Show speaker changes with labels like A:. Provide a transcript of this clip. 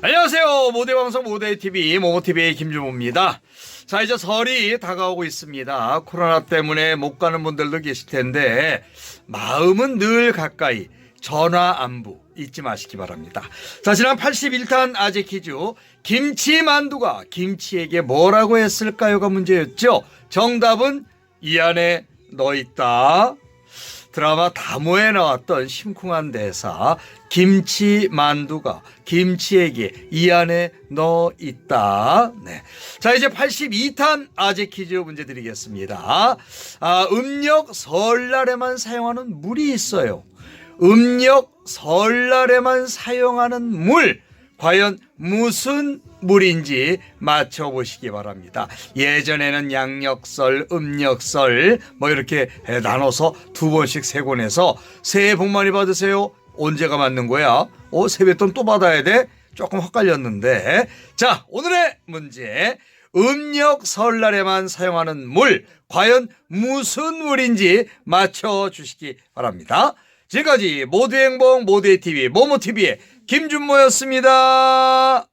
A: 안녕하세요. 모대방송 모대TV, 모모TV의 김주모입니다. 자, 이제 설이 다가오고 있습니다. 코로나 때문에 못 가는 분들도 계실 텐데, 마음은 늘 가까이, 전화 안부 잊지 마시기 바랍니다. 자, 지난 81탄 아재 퀴즈, 김치 만두가 김치에게 뭐라고 했을까요가 문제였죠. 정답은 이 안에 너 있다. 드라마 다모에 나왔던 심쿵한 대사 김치 만두가 김치에게 이 안에 너 있다. 네. 자 이제 82탄 아재 퀴즈 문제 드리겠습니다. 아, 음력 설날에만 사용하는 물이 있어요. 음력 설날에만 사용하는 물 과연 무슨 물인지 맞춰보시기 바랍니다. 예전에는 양력설, 음력설 뭐 이렇게 에, 나눠서 두 번씩 세 권해서 새해 복 많이 받으세요. 언제가 맞는 거야? 어, 세뱃돈 또 받아야 돼? 조금 헛갈렸는데. 자, 오늘의 문제. 음력 설날에만 사용하는 물 과연 무슨 물인지 맞춰주시기 바랍니다. 지금까지 모두의 행복 모두의 TV 모모TV의 김준모였습니다.